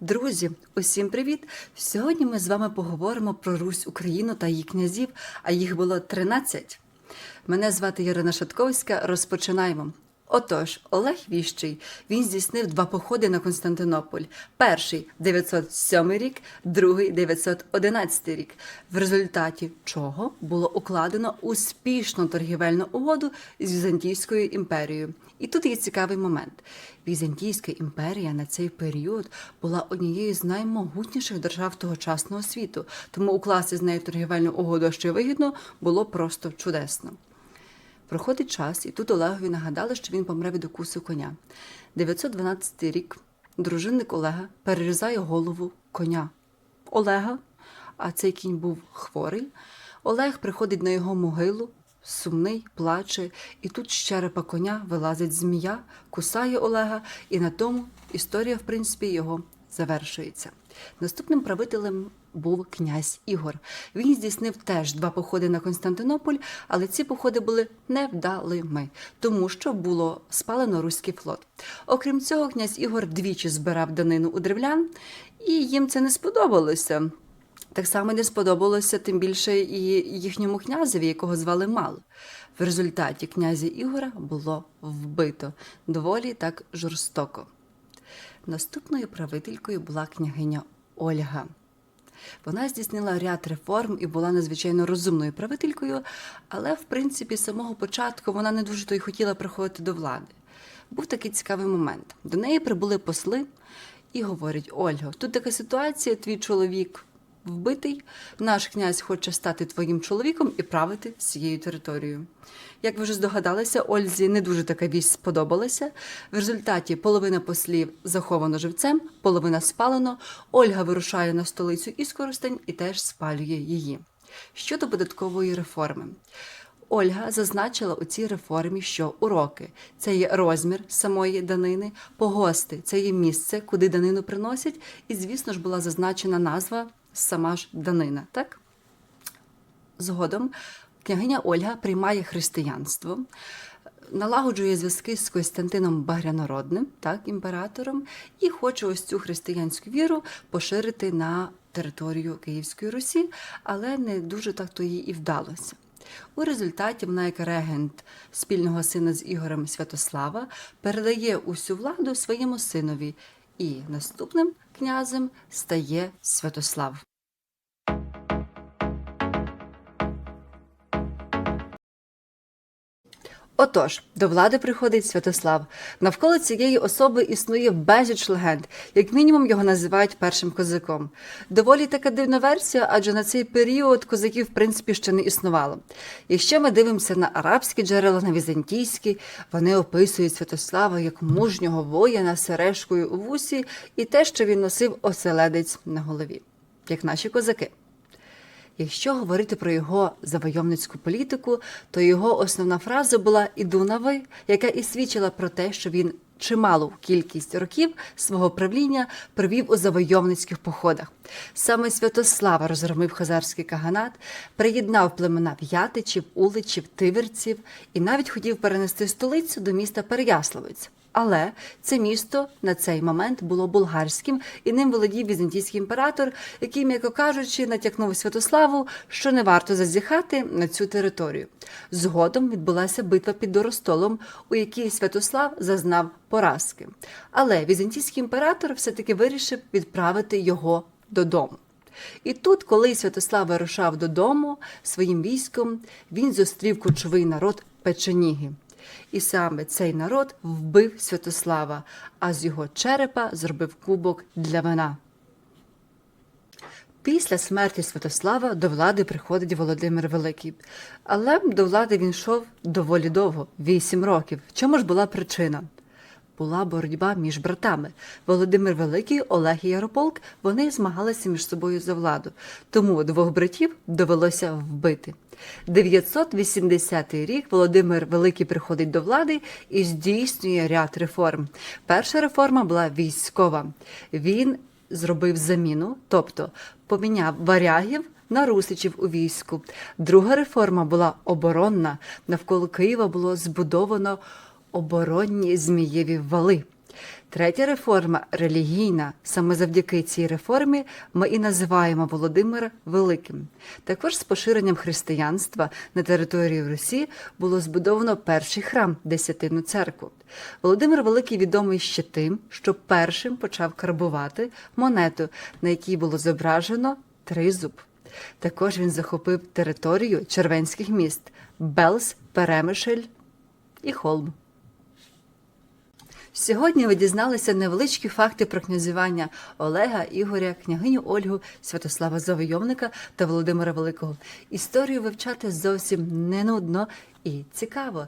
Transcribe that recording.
Друзі, усім привіт! Сьогодні ми з вами поговоримо про Русь Україну та її князів, а їх було 13. Мене звати Ярина Шатковська. Розпочинаємо. Отож, Олег Віщий він здійснив два походи на Константинополь. Перший 907 рік, другий 911 рік. В результаті чого було укладено успішну торгівельну угоду з Візантійською імперією. І тут є цікавий момент. Візантійська імперія на цей період була однією з наймогутніших держав тогочасного світу, тому укласти з нею торгівельну угоду, що вигідно, було просто чудесно. Проходить час, і тут Олегові нагадали, що він помре від укусу коня. 912 рік дружинник Олега перерізає голову коня. Олега, а цей кінь був хворий. Олег приходить на його могилу, сумний, плаче, і тут з черепа коня вилазить змія, кусає Олега, і на тому історія, в принципі, його завершується. Наступним правителем був князь Ігор. Він здійснив теж два походи на Константинополь, але ці походи були невдалими, тому що було спалено руський флот. Окрім цього, князь Ігор двічі збирав данину у древлян, і їм це не сподобалося. Так само не сподобалося тим більше і їхньому князеві, якого звали Мал. В результаті князя Ігора було вбито доволі так жорстоко. Наступною правителькою була княгиня Ольга. Вона здійснила ряд реформ і була надзвичайно розумною правителькою, але, в принципі, з самого початку вона не дуже то й хотіла приходити до влади. Був такий цікавий момент. До неї прибули посли і говорять: Ольга, тут така ситуація, твій чоловік вбитий, наш князь хоче стати твоїм чоловіком і правити всією територією. Як ви вже здогадалися, Ользі не дуже така вість сподобалася. В результаті половина послів заховано живцем, половина спалено. Ольга вирушає на столицю Іскоростень і теж спалює її. Щодо податкової реформи. Ольга зазначила у цій реформі, що уроки це є розмір самої данини, погости це є місце, куди данину приносять, і, звісно ж, була зазначена назва сама ж данина. Так? Згодом княгиня Ольга приймає християнство, налагоджує зв'язки з Костянтином Багрянородним, так, імператором, і хоче ось цю християнську віру поширити на територію Київської Русі, але не дуже так то їй і вдалося. У результаті вона, як регент спільного сина з Ігорем Святослава, передає усю владу своєму синові, і наступним князем стає Святослав. Отож, до влади приходить Святослав. Навколо цієї особи існує безліч легенд, як мінімум його називають першим козаком. Доволі така дивна версія, адже на цей період козаків, в принципі, ще не існувало. Якщо ми дивимося на арабські джерела, на візантійські, вони описують Святослава як мужнього воїна сережкою у вусі і те, що він носив оселедець на голові, як наші козаки. Якщо говорити про його завойовницьку політику, то його основна фраза була Іду на ви, яка і свідчила про те, що він чималу кількість років свого правління провів у завойовницьких походах. Саме Святослава розгромив хазарський каганат, приєднав племена в'ятичів, уличів, тиверців і навіть хотів перенести столицю до міста Переяславець. Але це місто на цей момент було булгарським, і ним володів візантійський імператор, який, м'яко кажучи, натякнув Святославу, що не варто зазіхати на цю територію. Згодом відбулася битва під Доростолом, у якій Святослав зазнав поразки. Але візантійський імператор все-таки вирішив відправити його додому. І тут, коли Святослав вирушав додому своїм військом, він зустрів кочовий народ печеніги. І саме цей народ вбив Святослава, а з його черепа зробив кубок для вина. Після смерті Святослава до влади приходить Володимир Великий. Але до влади він йшов доволі довго вісім років. В чому ж була причина? Була боротьба між братами. Володимир Великий, Олег і Ярополк вони змагалися між собою за владу. Тому двох братів довелося вбити. 980 рік Володимир Великий приходить до влади і здійснює ряд реформ. Перша реформа була військова. Він зробив заміну, тобто поміняв варягів на русичів у війську. Друга реформа була оборонна. Навколо Києва було збудовано оборонні змієві вали. Третя реформа релігійна. Саме завдяки цій реформі ми і називаємо Володимира Великим. Також з поширенням християнства на території Русі було збудовано перший храм Десятину церкву. Володимир Великий відомий ще тим, що першим почав карбувати монету, на якій було зображено тризуб. Також він захопив територію червенських міст Белс, Перемишль і Холм. Сьогодні ви дізналися невеличкі факти про князювання Олега, Ігоря, княгиню Ольгу, Святослава Завойовника та Володимира Великого. Історію вивчати зовсім не нудно і цікаво.